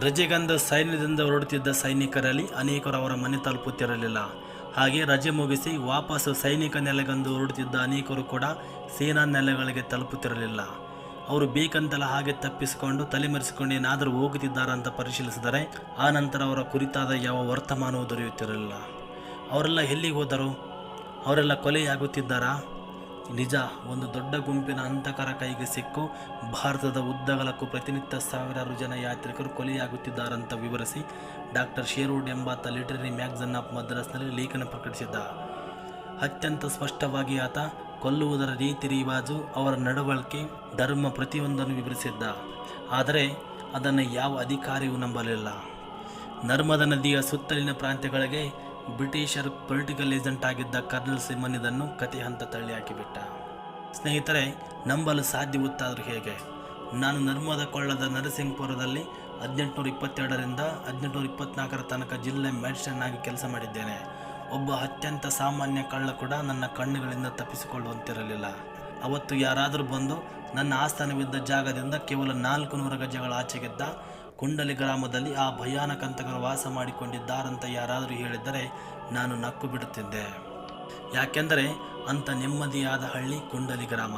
ರಜೆಗಂದ ಸೈನ್ಯದಿಂದ ಹೊರಡುತ್ತಿದ್ದ ಸೈನಿಕರಲ್ಲಿ ಅನೇಕರು ಅವರ ಮನೆ ತಲುಪುತ್ತಿರಲಿಲ್ಲ. ಹಾಗೆ ರಜೆ ಮುಗಿಸಿ ವಾಪಸ್ ಸೈನಿಕ ನೆಲೆಗಂದು ಹೊರಡುತ್ತಿದ್ದ ಅನೇಕರು ಕೂಡ ಸೇನಾ ನೆಲೆಗಳಿಗೆ ತಲುಪುತ್ತಿರಲಿಲ್ಲ. ಅವರು ಬೇಕಂತಲ್ಲ ಹಾಗೆ ತಪ್ಪಿಸಿಕೊಂಡು ತಲೆಮರೆಸಿಕೊಂಡು ಏನಾದರೂ ಹೋಗುತ್ತಿದ್ದಾರೆ ಅಂತ ಪರಿಶೀಲಿಸಿದರೆ ಆ ನಂತರ ಅವರ ಕುರಿತಾದ ಯಾವ ವರ್ತಮಾನವೂ ದೊರೆಯುತ್ತಿರಲಿಲ್ಲ. ಅವರೆಲ್ಲ ಎಲ್ಲಿಗೆ ಹೋದರು? ಅವರೆಲ್ಲ ಕೊಲೆಯಾಗುತ್ತಿದ್ದಾರಾ? ನಿಜ, ಒಂದು ದೊಡ್ಡ ಗುಂಪಿನ ಅಂತಕರ ಕೈಗೆ ಸಿಕ್ಕು. ಭಾರತದ ಉದ್ದಗಲಕ್ಕೂ ಪ್ರತಿನಿತ್ಯ ಸಾವಿರಾರು ಜನ ಯಾತ್ರಿಕರು ಕೊಲೆಯಾಗುತ್ತಿದ್ದಾರಂತ ವಿವರಿಸಿ ಡಾಕ್ಟರ್ ಶೇರ್ವುಡ್ ಎಂಬಾತ ಲಿಟರರಿ ಮ್ಯಾಗಝನ್ ಆಫ್ ಮದ್ರಾಸ್ನಲ್ಲಿ ಲೇಖನ ಪ್ರಕಟಿಸಿದ್ದ. ಅತ್ಯಂತ ಸ್ಪಷ್ಟವಾಗಿ ಆತ ಕೊಲ್ಲುವುದರ ರೀತಿ ರಿವಾಜು, ಅವರ ನಡವಳಿಕೆ, ಧರ್ಮ ಪ್ರತಿಯೊಂದನ್ನು ವಿವರಿಸಿದ್ದ. ಆದರೆ ಅದನ್ನು ಯಾವ ಅಧಿಕಾರಿಯೂ ನಂಬಲಿಲ್ಲ. ನರ್ಮದ ನದಿಯ ಸುತ್ತಲಿನ ಪ್ರಾಂತ್ಯಗಳಿಗೆ ಬ್ರಿಟಿಷರ್ ಪೊಲಿಟಿಕಲ್ ಏಜೆಂಟ್ ಆಗಿದ್ದ ಕರ್ನಲ್ ಸಿಮನ್ ಇದನ್ನು ಕತೆ ಹಂತ ತಳ್ಳಿ ಹಾಕಿಬಿಟ್ಟ. ಸ್ನೇಹಿತರೆ, ನಂಬಲು ಸಾಧ್ಯವುತ್ತಾದರೂ ಹೇಗೆ? ನಾನು ನರ್ಮದ ಕೊಳ್ಳದ ನರಸಿಂಹಪುರದಲ್ಲಿ ಹದಿನೆಂಟುನೂರ ಇಪ್ಪತ್ತೆರಡರಿಂದ ಹದಿನೆಂಟುನೂರ ಇಪ್ಪತ್ನಾಲ್ಕರ ತನಕ ಜಿಲ್ಲೆ ಮ್ಯಾಜಿಸ್ಟ್ರೇಟ್ ಆಗಿ ಕೆಲಸ ಮಾಡಿದ್ದೇನೆ. ಒಬ್ಬ ಅತ್ಯಂತ ಸಾಮಾನ್ಯ ಕಳ್ಳ ಕೂಡ ನನ್ನ ಕಣ್ಣುಗಳಿಂದ ತಪ್ಪಿಸಿಕೊಳ್ಳುವಂತಿರಲಿಲ್ಲ. ಅವತ್ತು ಯಾರಾದರೂ ಬಂದು ನನ್ನ ಆಸ್ಥಾನವಿದ್ದ ಜಾಗದಿಂದ ಕೇವಲ ನಾಲ್ಕು ನೂರು ಗಜಗಳ ಆಚೆಗಿದ್ದ ಕುಂಡಲಿ ಗ್ರಾಮದಲ್ಲಿ ಆ ಭಯಾನಕಂತಕರು ವಾಸ ಮಾಡಿಕೊಂಡಿದ್ದಾರಂತ ಯಾರಾದರೂ ಹೇಳಿದ್ದರೆ ನಾನು ನಕ್ಕು ಬಿಡುತ್ತಿದ್ದೆ ಯಾಕೆಂದರೆ ಅಂಥ ನೆಮ್ಮದಿಯಾದ ಹಳ್ಳಿ ಕುಂಡಲಿ ಗ್ರಾಮ.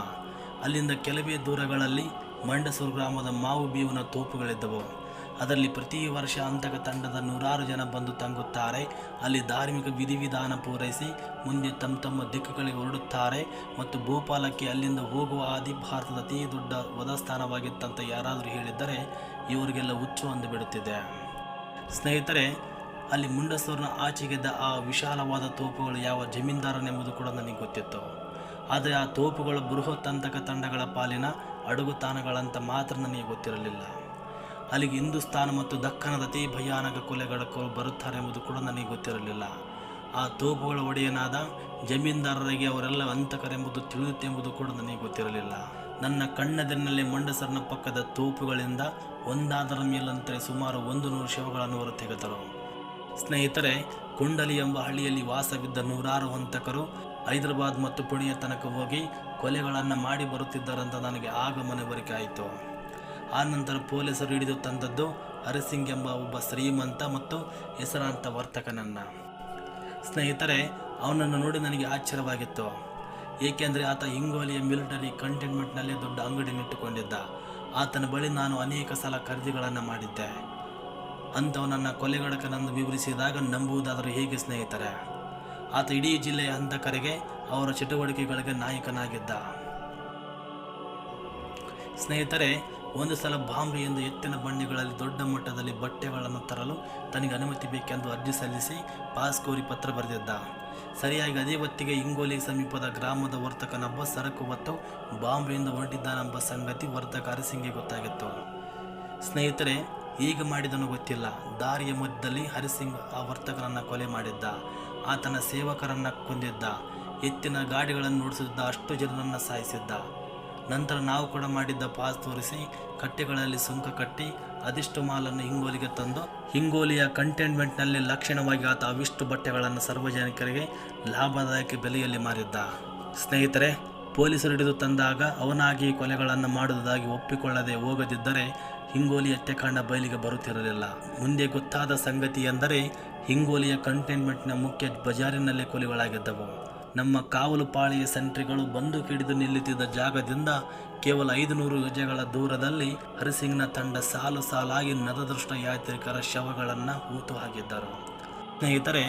ಅಲ್ಲಿಂದ ಕೆಲವೇ ದೂರಗಳಲ್ಲಿ ಮಂಡಸೂರು ಗ್ರಾಮದ ಮಾವು ಬೀವನ ತೋಪುಗಳಿದ್ದವು. ಅದರಲ್ಲಿ ಪ್ರತಿ ವರ್ಷ ಅಂತಕ ತಂಡದ ನೂರಾರು ಜನ ಬಂದು ತಂಗುತ್ತಾರೆ. ಅಲ್ಲಿ ಧಾರ್ಮಿಕ ವಿಧಿವಿಧಾನ ಪೂರೈಸಿ ಮುಂದೆ ತಮ್ಮ ತಮ್ಮ ದಿಕ್ಕುಗಳಿಗೆ ಹೊರಡುತ್ತಾರೆ ಮತ್ತು ಭೋಪಾಲಕ್ಕೆ ಅಲ್ಲಿಂದ ಹೋಗುವ ಆದಿ ಭಾರತದ ಅತಿ ದೊಡ್ಡ ವಧಸ್ಥಾನವಾಗಿತ್ತಂತ ಯಾರಾದರೂ ಹೇಳಿದ್ದರೆ ಇವರಿಗೆಲ್ಲ ಹುಚ್ಚು ಅಂದು ಬಿಡುತ್ತಿದೆ. ಸ್ನೇಹಿತರೆ, ಅಲ್ಲಿ ಮುಂಡಸೂರಿನ ಆಚೆಗೆದ್ದ ಆ ವಿಶಾಲವಾದ ತೋಪುಗಳು ಯಾವ ಜಮೀನ್ದಾರನೆಂಬುದು ಕೂಡ ನನಗೆ ಗೊತ್ತಿತ್ತು. ಆದರೆ ಆ ತೋಪುಗಳು ಬೃಹತ್ ಅಂತಕ ತಂಡಗಳ ಪಾಲಿನ ಅಡುಗುತಾಣಗಳಂತ ಮಾತ್ರ ನನಗೆ ಗೊತ್ತಿರಲಿಲ್ಲ. ಅಲ್ಲಿಗೆ ಹಿಂದೂಸ್ತಾನ ಮತ್ತು ದಕ್ಕನದ ಅತಿ ಭಯಾನಕ ಕೊಲೆಗಡಕರು ಬರುತ್ತಾರೆ ಎಂಬುದು ಕೂಡ ನನಗೆ ಗೊತ್ತಿರಲಿಲ್ಲ. ಆ ತೋಪುಗಳ ಒಡೆಯನಾದ ಜಮೀನ್ದಾರರಿಗೆ ಅವರೆಲ್ಲ ಹಂತಕರೆಂಬುದು ತಿಳಿಯುತ್ತೆ ಎಂಬುದು ಕೂಡ ನನಗೆ ಗೊತ್ತಿರಲಿಲ್ಲ. ನನ್ನ ಕಣ್ಣದಿನಲ್ಲಿ ಮಂಡಸರನ ಪಕ್ಕದ ತೋಪುಗಳಿಂದ ಒಂದಾದರ ಮೇಲಂತೆ ಸುಮಾರು ಒಂದು ನೂರು ಶವಗಳನ್ನು ಹೊರ ತೆಗೆದರು ಸ್ನೇಹಿತರೆ, ಕುಂಡಲಿ ಎಂಬ ಹಳ್ಳಿಯಲ್ಲಿ ವಾಸವಿದ್ದ ನೂರಾರು ಹಂತಕರು ಹೈದರಾಬಾದ್ ಮತ್ತು ಪುಣೆಯ ತನಕ ಹೋಗಿ ಕೊಲೆಗಳನ್ನು ಮಾಡಿ ಬರುತ್ತಿದ್ದಾರಂತ ನನಗೆ ಆಗ ಮನವರಿಕೆ ಆಯಿತು. ಆ ನಂತರ ಪೊಲೀಸರು ಹಿಡಿದು ತಂದದ್ದು ಹರಿಸಿಂಗ್ ಎಂಬ ಒಬ್ಬ ಶ್ರೀಮಂತ ಮತ್ತು ಹೆಸರಾಂತ ವರ್ತಕನನ್ನು. ಸ್ನೇಹಿತರೆ, ಅವನನ್ನು ನೋಡಿ ನನಗೆ ಆಶ್ಚರ್ಯವಾಗಿತ್ತು. ಏಕೆಂದರೆ ಆತ ಹಿಂಗೋಲಿಯ ಮಿಲಿಟರಿ ಕಂಟೈನ್ಮೆಂಟ್ನಲ್ಲಿ ದೊಡ್ಡ ಅಂಗಡಿನಿಟ್ಟುಕೊಂಡಿದ್ದ ಆತನ ಬಳಿ ನಾನು ಅನೇಕ ಸಲ ಖರೀದಿಗಳನ್ನು ಮಾಡಿದ್ದೆ. ಅಂಥವನನ್ನು ಕೊಲೆಗಡಕನನ್ನು ವಿವರಿಸಿದಾಗ ನಂಬುವುದಾದರೂ ಹೇಗೆ ಸ್ನೇಹಿತರೆ? ಆತ ಇಡೀ ಜಿಲ್ಲೆಯ ಹಂತಕರಿಗೆ ಅವರ ಚಟುವಟಿಕೆಗಳಿಗೆ ನಾಯಕನಾಗಿದ್ದ. ಸ್ನೇಹಿತರೆ ಒಂದು ಸಲ ಬಾಂಬೆ ಎಂದು ಎತ್ತಿನ ಬಂಡಿಗಳಲ್ಲಿ ದೊಡ್ಡ ಮಟ್ಟದಲ್ಲಿ ಬಟ್ಟೆಗಳನ್ನು ತರಲು ತನಗೆ ಅನುಮತಿ ಬೇಕೆಂದು ಅರ್ಜಿ ಸಲ್ಲಿಸಿ ಪಾಸ್ ಕೋರಿ ಪತ್ರ ಬರೆದಿದ್ದ. ಸರಿಯಾಗಿ ಅದೇ ಹೊತ್ತಿಗೆ ಇಂಗೋಲಿ ಸಮೀಪದ ಗ್ರಾಮದ ವರ್ತಕನೊಬ್ಬ ಸರಕು ಹೊತ್ತು ಬಾಂಬೆಯಿಂದ ಹೊರಟಿದ್ದಾನೆಂಬ ಸಂಗತಿ ವರ್ತಕ ಹರಿಸಿಂಗ್ಗೆ ಗೊತ್ತಾಗಿತ್ತು. ಸ್ನೇಹಿತರೆ ಈಗ ಮಾಡಿದನು ಗೊತ್ತಿಲ್ಲ. ದಾರಿಯ ಮಧ್ಯದಲ್ಲಿ ಹರಿಸಿಂಗ್ ಆ ವರ್ತಕನನ್ನು ಕೊಲೆ ಮಾಡಿದ್ದ. ಆತನ ಸೇವಕರನ್ನು ಕೊಂದಿದ್ದ. ಎತ್ತಿನ ಗಾಡಿಗಳನ್ನು ನೋಡಿಸುತ್ತಿದ್ದ ಅಷ್ಟು ಜನರನ್ನು ಸಾಯಿಸಿದ್ದ. ನಂತರ ನಾವು ಕೂಡ ಮಾಡಿದ್ದ ಪಾಸ್ ತೋರಿಸಿ ಕಟ್ಟೆಗಳಲ್ಲಿ ಸುಂಕ ಕಟ್ಟಿ ಅದಿಷ್ಟು ಮಾಲನ್ನು ಹಿಂಗೋಲಿಗೆ ತಂದು ಹಿಂಗೋಲಿಯ ಕಂಟೈನ್ಮೆಂಟ್ನಲ್ಲಿ ಲಕ್ಷಣವಾಗಿ ಆತ ಅವಿಷ್ಟು ಬಟ್ಟೆಗಳನ್ನು ಸಾರ್ವಜನಿಕರಿಗೆ ಲಾಭದಾಯಕ ಬೆಲೆಯಲ್ಲಿ ಮಾರಿದ್ದ. ಸ್ನೇಹಿತರೆ, ಪೊಲೀಸರು ಹಿಡಿದು ತಂದಾಗ ಅವನಾಗಿ ಕೊಲೆಗಳನ್ನು ಮಾಡುವುದಾಗಿ ಒಪ್ಪಿಕೊಳ್ಳದೆ ಹೋಗದಿದ್ದರೆ ಹಿಂಗೋಲಿ ಹತ್ಯೆಕಾಂಡ ಬಯಲಿಗೆ ಬರುತ್ತಿರಲಿಲ್ಲ. ಮುಂದೆ ಗೊತ್ತಾದ ಸಂಗತಿ ಎಂದರೆ ಹಿಂಗೋಲಿಯ ಕಂಟೈನ್ಮೆಂಟ್ನ ಮುಖ್ಯ ಬಜಾರಿನಲ್ಲೇ ಕೊಲೆಗಳಾಗಿದ್ದವು. ನಮ್ಮ ಕಾವಲು ಪಾಳಿಯ ಸೆಂಟ್ರಿಗಳು ಬಂದು ಹಿಡಿದು ನಿಲ್ಲುತ್ತಿದ್ದ ಜಾಗದಿಂದ ಕೇವಲ ಐದು ನೂರು ಗಜಗಳ ದೂರದಲ್ಲಿ ಹರಿಸಿಂಗ್ನ ತಂಡ ಸಾಲು ಸಾಲಾಗಿ ನದದೃಷ್ಟ ಯಾತ್ರಿಕರ ಶವಗಳನ್ನು ಹೂತು ಹಾಕಿದ್ದರು. ಸ್ನೇಹಿತರೆ,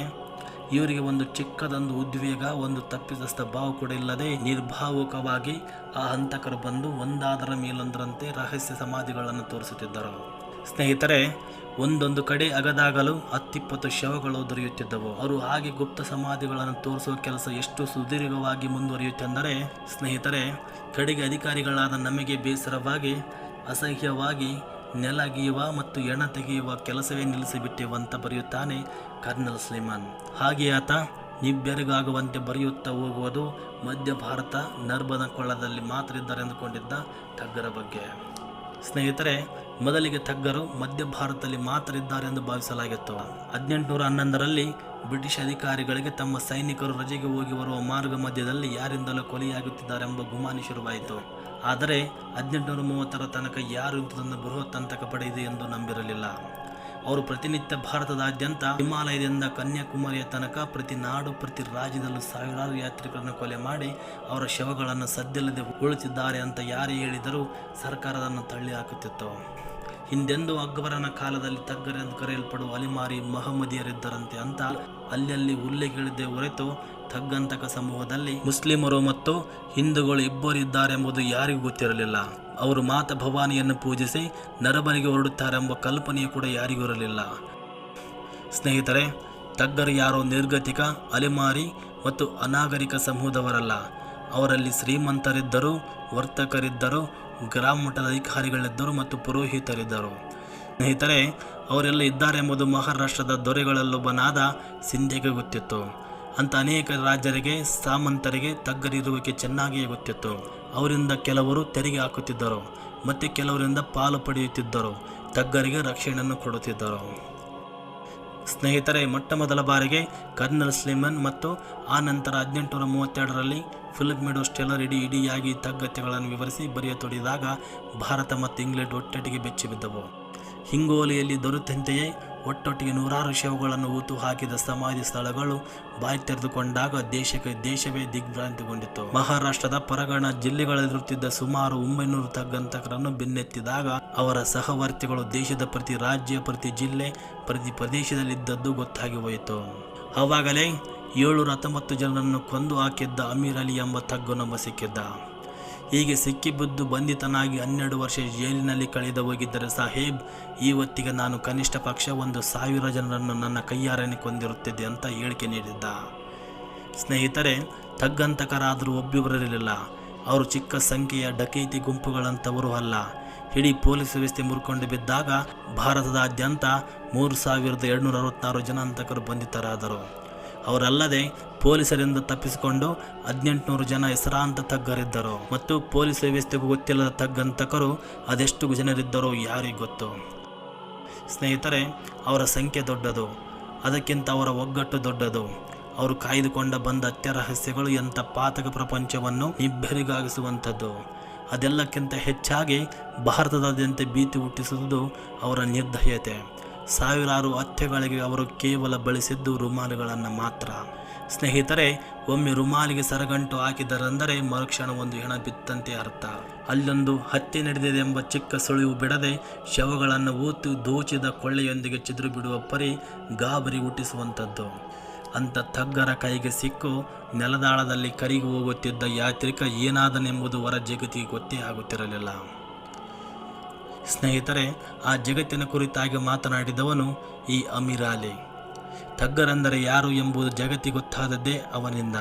ಇವರಿಗೆ ಒಂದು ಚಿಕ್ಕದೊಂದು ಉದ್ವೇಗ, ಒಂದು ತಪ್ಪಿತಸ್ಥ ಭಾವ ಕೂಡ ಇಲ್ಲದೆ ನಿರ್ಭಾವುಕವಾಗಿ ಆ ಹಂತಕರು ಬಂದು ಒಂದಾದರ ಮೇಲೊಂದರಂತೆ ರಹಸ್ಯ ಸಮಾಧಿಗಳನ್ನು ತೋರಿಸುತ್ತಿದ್ದರು. ಸ್ನೇಹಿತರೆ, ಒಂದೊಂದು ಕಡೆ ಅಗದಾಗಲು ಹತ್ತಿಪ್ಪತ್ತು ಶವಗಳು ದೊರೆಯುತ್ತಿದ್ದವು. ಅವರು ಹಾಗೆ ಗುಪ್ತ ಸಮಾಧಿಗಳನ್ನು ತೋರಿಸುವ ಕೆಲಸ ಎಷ್ಟು ಸುದೀರ್ಘವಾಗಿ ಮುಂದುವರಿಯುತ್ತೆಂದರೆ ಸ್ನೇಹಿತರೆ, ಕಡೆಗೆ ಅಧಿಕಾರಿಗಳಾದ ನಮಗೆ ಬೇಸರವಾಗಿ, ಅಸಹ್ಯವಾಗಿ ನೆಲಗೀಯುವ ಮತ್ತು ಎಣ ತೆಗೆಯುವ ಕೆಲಸವೇ ನಿಲ್ಲಿಸಿಬಿಟ್ಟೆವಂತ ಬರೆಯುತ್ತಾನೆ ಕರ್ನಲ್ ಸ್ಲಿಮಾನ್. ಹಾಗೆ ಆತ ನಿಬ್ಬೆರಗಾಗುವಂತೆ ಬರೆಯುತ್ತಾ ಹೋಗುವುದು ಮಧ್ಯ ಭಾರತ ನರ್ಮದ ಕೊಳ್ಳದಲ್ಲಿ ಮಾತ್ರ ಇದ್ದಾರೆ ಎಂದುಕೊಂಡಿದ್ದ ತಗ್ಗರ ಬಗ್ಗೆ. ಸ್ನೇಹಿತರೆ ಮೊದಲಿಗೆ ತಗ್ಗರು ಮಧ್ಯ ಭಾರತದಲ್ಲಿ ಮಾತ್ರ ಇದ್ದಾರೆ ಎಂದು ಭಾವಿಸಲಾಗಿತ್ತು. ಹದಿನೆಂಟುನೂರ ಹನ್ನೊಂದರಲ್ಲಿ ಬ್ರಿಟಿಷ್ ಅಧಿಕಾರಿಗಳಿಗೆ ತಮ್ಮ ಸೈನಿಕರು ರಜೆಗೆ ಹೋಗಿ ಬರುವ ಮಾರ್ಗ ಮಧ್ಯದಲ್ಲಿ ಯಾರಿಂದಲೂ ಕೊಲೆಯಾಗುತ್ತಿದ್ದಾರೆಂಬ ಗುಮಾನಿ ಶುರುವಾಯಿತು. ಆದರೆ ಹದಿನೆಂಟುನೂರ ಮೂವತ್ತರ ತನಕ ಯಾರು ಇಂಥದೊಂದು ಬೃಹತ್ ಹಂತಕ ಪಡೆಯಿದೆ ಎಂದು ನಂಬಿರಲಿಲ್ಲ. ಅವರು ಪ್ರತಿನಿತ್ಯ ಭಾರತದಾದ್ಯಂತ ಹಿಮಾಲಯದಿಂದ ಕನ್ಯಾಕುಮಾರಿಯ ತನಕ ಪ್ರತಿ ನಾಡು, ಪ್ರತಿ ರಾಜ್ಯದಲ್ಲೂ ಸಾವಿರಾರು ಯಾತ್ರಿಕರನ್ನು ಕೊಲೆ ಮಾಡಿ ಅವರ ಶವಗಳನ್ನು ಸದ್ದಿಲ್ಲದೆ ಉಳಿಸಿದ್ದಾರೆ ಅಂತ ಯಾರು ಹೇಳಿದರೂ ಸರ್ಕಾರದನ್ನು ತಳ್ಳಿ ಹಾಕುತ್ತಿತ್ತು ಹಿಂದೆಂದೂ ಅಕ್ಬರನ ಕಾಲದಲ್ಲಿ ತಗ್ಗರೆಂದು ಕರೆಯಲ್ಪಡುವ ಅಲಿಮಾರಿ ಮಹಮ್ಮದಿಯರಿದ್ದರಂತೆ ಅಂತ ಅಲ್ಲಲ್ಲಿ ಉಲ್ಲೇಖಿಳಿದೆ ಹೊರತು ತಗ್ಗಂತಕ ಸಮೂಹದಲ್ಲಿ ಮುಸ್ಲಿಮರು ಮತ್ತು ಹಿಂದೂಗಳು ಇಬ್ಬರಿದ್ದಾರೆಂಬುದು ಯಾರಿಗೂ ಗೊತ್ತಿರಲಿಲ್ಲ. ಅವರು ಮಾತ ಭವಾನಿಯನ್ನು ಪೂಜಿಸಿ ನರಬನಿಗೆ ಹೊರಡುತ್ತಾರೆಂಬ ಕಲ್ಪನೆಯೂ ಕೂಡ ಯಾರಿಗೂ ಇರಲಿಲ್ಲ. ಸ್ನೇಹಿತರೆ, ತಗ್ಗರು ಯಾರೋ ನಿರ್ಗತಿಕ, ಅಲೆಮಾರಿ ಮತ್ತು ಅನಾಗರಿಕ ಸಮೂಹದವರಲ್ಲ. ಅವರಲ್ಲಿ ಶ್ರೀಮಂತರಿದ್ದರು ವರ್ತಕರಿದ್ದರು ಗ್ರಾಮ ಮಟ್ಟದ ಅಧಿಕಾರಿಗಳಿದ್ದರು ಮತ್ತು ಪುರೋಹಿತರಿದ್ದರು. ಸ್ನೇಹಿತರೆ, ಅವರೆಲ್ಲ ಇದ್ದಾರೆಂಬುದು ಮಹಾರಾಷ್ಟ್ರದ ದೊರೆಗಳಲ್ಲೊಬ್ಬನಾದ ಸಿಂಧೆಗೆ ಗೊತ್ತಿತ್ತು. ಅಂತ ಅನೇಕ ರಾಜ್ಯರಿಗೆ ಸಾಮಂತರಿಗೆ ತಗ್ಗರಿರುವಿಕೆ ಚೆನ್ನಾಗಿಯೇ ಗೊತ್ತಿತ್ತು. ಅವರಿಂದ ಕೆಲವರು ತೆರಿಗೆ ಹಾಕುತ್ತಿದ್ದರು, ಮತ್ತು ಕೆಲವರಿಂದ ಪಾಲು ಪಡೆಯುತ್ತಿದ್ದರು, ತಗ್ಗರಿಗೆ ರಕ್ಷಣೆಯನ್ನು ಕೊಡುತ್ತಿದ್ದರು. ಸ್ನೇಹಿತರೆ ಮೊಟ್ಟ ಮೊದಲ ಬಾರಿಗೆ ಕರ್ನಲ್ ಸ್ಲಿಮನ್ ಮತ್ತು ಆ ನಂತರ ಹದಿನೆಂಟುನೂರ ಮೂವತ್ತೆರಡರಲ್ಲಿ ಫಿಲಿಪ್ ಮೆಡೋ ಸ್ಟೆಲರ್ ಇಡೀ ಇಡಿಯಾಗಿ ತಗ್ಗತ್ಯಗಳನ್ನು ವಿವರಿಸಿ ಬರೆಯತೊಡಿದಾಗ ಭಾರತ ಮತ್ತು ಇಂಗ್ಲೆಂಡ್ ಒಟ್ಟೊಟ್ಟಿಗೆ ಬೆಚ್ಚಿ ಬಿದ್ದವು. ಹಿಂಗೋಲಿಯಲ್ಲಿ ದೊರೆತಂತೆಯೇ ಒಟ್ಟೊಟ್ಟಿಗೆ ನೂರಾರು ಶವಗಳನ್ನು ಊತು ಹಾಕಿದ ಸಮಾಧಿ ಸ್ಥಳಗಳು ಬಾಯಿ ತೆರೆದುಕೊಂಡಾಗ ದೇಶಕ್ಕೆ ದೇಶವೇ ದಿಗ್ಭ್ರಾಂತಿಗೊಂಡಿತ್ತು. ಮಹಾರಾಷ್ಟ್ರದ ಪರಗಣ ಜಿಲ್ಲೆಗಳಲ್ಲಿರುತ್ತಿದ್ದ ಸುಮಾರು ಒಂಬೈನೂರು ತಗ್ಗಂತಕರನ್ನು ಬೆನ್ನೆತ್ತಿದಾಗ ಅವರ ಸಹವರ್ತಿಗಳು ದೇಶದ ಪ್ರತಿ ರಾಜ್ಯ, ಪ್ರತಿ ಜಿಲ್ಲೆ, ಪ್ರತಿ ಪ್ರದೇಶದಲ್ಲಿದ್ದದ್ದು ಗೊತ್ತಾಗಿ ಹೋಯಿತು. ಆವಾಗಲೇ ಏಳ್ನೂರ ಹತ್ತೊಂಬತ್ತು ಜನರನ್ನು ಕೊಂದು ಹಾಕಿದ್ದ ಅಮೀರ್ ಅಲಿ ಎಂಬ ತಗ್ಗು ನಮ್ಮ ಸಿಕ್ಕಿದ್ದ. ಹೀಗೆ ಸಿಕ್ಕಿಬಿದ್ದು ಬಂಧಿತನಾಗಿ ಹನ್ನೆರಡು ವರ್ಷ ಜೈಲಿನಲ್ಲಿ ಕಳೆದ ಹೋಗಿದ್ದರೆ ಸಾಹೇಬ್, ಈ ಹೊತ್ತಿಗೆ ನಾನು ಕನಿಷ್ಠ ಪಕ್ಷ ಒಂದು ಸಾವಿರ ಜನರನ್ನು ನನ್ನ ಕೈಯಾರನೆ ಕೊಂದಿರುತ್ತಿದ್ದೆ ಅಂತ ಹೇಳಿಕೆ ನೀಡಿದ್ದ. ಸ್ನೇಹಿತರೆ, ತಗ್ಗಂತಕರಾದರೂ ಒಬ್ಬಿಬ್ಬರಿರಲಿಲ್ಲ. ಅವರು ಚಿಕ್ಕ ಸಂಖ್ಯೆಯ ಡಕೈತಿ ಗುಂಪುಗಳಂಥವರು ಅಲ್ಲ. ಇಡೀ ಪೊಲೀಸ್ ವ್ಯವಸ್ಥೆ ಮುರ್ಕೊಂಡು ಬಿದ್ದಾಗ ಭಾರತದಾದ್ಯಂತ ಮೂರು ಸಾವಿರದ ಎರಡುನೂರ ಅರವತ್ತಾರು ಜನ ಅಂತಕರು ಬಂಧಿತರಾದರು. ಅವರಲ್ಲದೆ ಪೊಲೀಸರಿಂದ ತಪ್ಪಿಸಿಕೊಂಡು ಹದಿನೆಂಟುನೂರು ಜನ ಹೆಸರಾಂತ ತಗ್ಗರಿದ್ದರು ಮತ್ತು ಪೊಲೀಸ್ ವ್ಯವಸ್ಥೆಗೂ ಗೊತ್ತಿಲ್ಲದ ತಗ್ಗಂತಕರು ಅದೆಷ್ಟು ಜನರಿದ್ದರೋ ಯಾರಿಗೆ ಗೊತ್ತು. ಸ್ನೇಹಿತರೆ, ಅವರ ಸಂಖ್ಯೆ ದೊಡ್ಡದು. ಅದಕ್ಕಿಂತ ಅವರ ಒಗ್ಗಟ್ಟು ದೊಡ್ಡದು. ಅವರು ಕಾಯ್ದುಕೊಂಡ ಬಂದ ಅತ್ಯರಹಸ್ಯಗಳು ಎಂಥ ಪಾತಕ ಪ್ರಪಂಚವನ್ನು ಇಬ್ಬರಿಗಾಗಿಸುವಂಥದ್ದು ಅದೆಲ್ಲಕ್ಕಿಂತ ಹೆಚ್ಚಾಗಿ ಭಾರತದಾದ್ಯಂತ ಭೀತಿ ಹುಟ್ಟಿಸುವುದು ಅವರ ನಿರ್ದಯತೆ. ಸಾವಿರಾರು ಹತ್ಯೆಗಳಿಗೆ ಅವರು ಕೇವಲ ಬಳಸಿದ್ದು ರುಮಾಲುಗಳನ್ನು ಮಾತ್ರ. ಸ್ನೇಹಿತರೆ, ಒಮ್ಮೆ ರುಮಾಲಿಗೆ ಸರಗಂಟು ಹಾಕಿದರೆಂದರೆ ಮರುಕ್ಷಣ ಒಂದು ಹೆಣ ಬಿತ್ತಂತೆ ಅರ್ಥ. ಅಲ್ಲೊಂದು ಹತ್ಯೆ ನಡೆದಿದೆ ಎಂಬ ಚಿಕ್ಕ ಸುಳಿವು ಬಿಡದೆ ಶವಗಳನ್ನು ಊತು ದೋಚಿದ ಕೊಳ್ಳೆಯೊಂದಿಗೆ ಚಿದ್ರು ಬಿಡುವ ಪರಿ ಗಾಬರಿ ಹುಟ್ಟಿಸುವಂಥದ್ದು. ಅಂಥ ತಗ್ಗರ ಕೈಗೆ ಸಿಕ್ಕು ನೆಲದಾಳದಲ್ಲಿ ಕರಿಗೆ ಹೋಗುತ್ತಿದ್ದ ಯಾತ್ರಿಕ ಏನಾದನೆಂಬುದು ಹೊರ ಜಗತ್ತಿಗೆ ಗೊತ್ತೇ ಆಗುತ್ತಿರಲಿಲ್ಲ. ಸ್ನೇಹಿತರೆ ಆ ಜಗತ್ತಿನ ಕುರಿತಾಗಿ ಮಾತನಾಡಿದವನು ಈ ಅಮಿರಾಲಿ. ತಗ್ಗರೆಂದರೆ ಯಾರು ಎಂಬುದು ಜಗತ್ತಿಗೆ ಗೊತ್ತಾದದ್ದೇ ಅವನಿಂದ.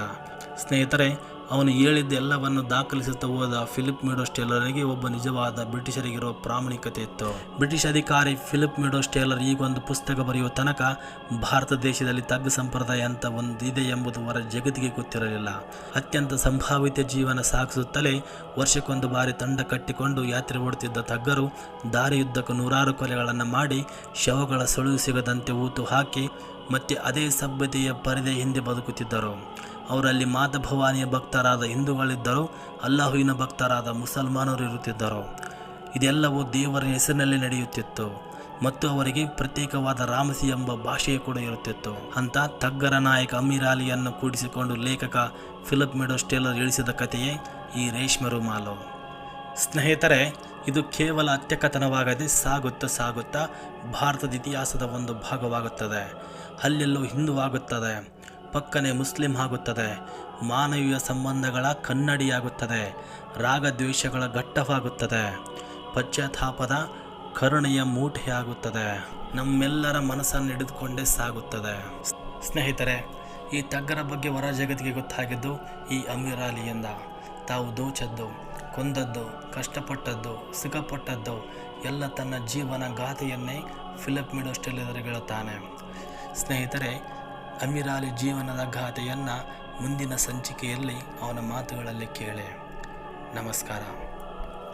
ಸ್ನೇಹಿತರೆ ಅವನು ಹೇಳಿದ್ದ ಎಲ್ಲವನ್ನು ದಾಖಲಿಸುತ್ತಾ ಹೋದ ಫಿಲಿಪ್ ಮಿಡೋಸ್ ಟೇಲರ್ಗೆ ಒಬ್ಬ ನಿಜವಾದ ಬ್ರಿಟಿಷರಿಗಿರುವ ಪ್ರಾಮಾಣಿಕತೆ ಇತ್ತು. ಬ್ರಿಟಿಷ್ ಅಧಿಕಾರಿ ಫಿಲಿಪ್ ಮಿಡೋಸ್ ಟೇಲರ್ ಈಗ ಒಂದು ಪುಸ್ತಕ ಬರೆಯುವ ತನಕ ಭಾರತ ದೇಶದಲ್ಲಿ ತಗ್ಗು ಸಂಪ್ರದಾಯ ಅಂತ ಒಂದು ಇದೆ ಎಂಬುದು ಹೊರ ಜಗತ್ತಿಗೆ ಗೊತ್ತಿರಲಿಲ್ಲ. ಅತ್ಯಂತ ಸಂಭಾವಿತ ಜೀವನ ಸಾಗಿಸುತ್ತಲೇ ವರ್ಷಕ್ಕೊಂದು ಬಾರಿ ತಂಡ ಕಟ್ಟಿಕೊಂಡು ಯಾತ್ರೆ ಓಡುತ್ತಿದ್ದ ತಗ್ಗರು ದಾರಿಯುದ್ದಕ್ಕೂ ನೂರಾರು ಕೊಲೆಗಳನ್ನು ಮಾಡಿ ಶವಗಳ ಸುಳಿವು ಸಿಗದಂತೆ ಊತು ಹಾಕಿ ಮತ್ತೆ ಅದೇ ಸಭ್ಯತೆಯ ಪರದೆ ಹಿಂದೆ ಬದುಕುತ್ತಿದ್ದರು. ಅವರಲ್ಲಿ ಮಾತ ಭವಾನಿಯ ಭಕ್ತರಾದ ಹಿಂದೂಗಳಿದ್ದರು, ಅಲ್ಲಾಹುವಿನ ಭಕ್ತರಾದ ಮುಸಲ್ಮಾನರು ಇರುತ್ತಿದ್ದರು. ಇದೆಲ್ಲವೂ ದೇವರ ಹೆಸರಿನಲ್ಲಿ ನಡೆಯುತ್ತಿತ್ತು ಮತ್ತು ಅವರಿಗೆ ಪ್ರತ್ಯೇಕವಾದ ರಾಮಸಿ ಎಂಬ ಭಾಷೆ ಕೂಡ ಇರುತ್ತಿತ್ತು. ಅಂತ ತಗ್ಗರ ನಾಯಕ ಅಮೀರ್ ಅಲಿಯನ್ನು ಕೂಡಿಸಿಕೊಂಡು ಲೇಖಕ ಫಿಲಿಪ್ ಮೆಡೋ ಸ್ಟೇಲರ್ ಇಳಿಸಿದ ಕಥೆಯೇ ಈ ರೇಷ್ಮೆ ರುಮಾಲು. ಸ್ನೇಹಿತರೆ, ಇದು ಕೇವಲ ಅತ್ಯಕಥನವಾಗದೆ ಸಾಗುತ್ತಾ ಸಾಗುತ್ತಾ ಭಾರತದ ಇತಿಹಾಸದ ಒಂದು ಭಾಗವಾಗುತ್ತದೆ. ಅಲ್ಲೆಲ್ಲೂ ಹಿಂದೂ ಆಗುತ್ತದೆ. ಪಕ್ಕನೆ ಮುಸ್ಲಿಂ ಆಗುತ್ತದೆ. ಮಾನವೀಯ ಸಂಬಂಧಗಳ ಕನ್ನಡಿಯಾಗುತ್ತದೆ. ರಾಗದ್ವೇಷಗಳ ಘಟ್ಟವಾಗುತ್ತದೆ. ಪಶ್ಚಾತ್ತಾಪದ ಕರುಣೆಯ ಮೂಟೆಯಾಗುತ್ತದೆ. ನಮ್ಮೆಲ್ಲರ ಮನಸ್ಸನ್ನು ಹಿಡಿದುಕೊಂಡೇ ಸಾಗುತ್ತದೆ. ಸ್ನೇಹಿತರೆ, ಈ ತಗ್ಗರ ಬಗ್ಗೆ ಹೊರ ಜಗತ್ತಿಗೆ ಗೊತ್ತಾಗಿದ್ದು ಈ ಅಮೀರ್ ಅಲಿಯಿಂದ. ತಾವು ದೋಚದ್ದು, ಕೊಂದದ್ದು, ಕಷ್ಟಪಟ್ಟದ್ದು, ಸುಖಪಟ್ಟದ್ದು, ಎಲ್ಲ ತನ್ನ ಜೀವನ ಗಾಥೆಯನ್ನೇ ಫಿಲಪ್ ಮಿಡೋಸ್ಟೆಲ್ ಹೇಳುತ್ತಾನೆ. ಸ್ನೇಹಿತರೆ ಅಮೀರ್ ಅಲಿ ಜೀವನದ ಗಾಥೆಯನ್ನು ಮುಂದಿನ ಸಂಚಿಕೆಯಲ್ಲಿ ಅವನ ಮಾತುಗಳಲ್ಲಿ ಕೇಳೆ. ನಮಸ್ಕಾರ.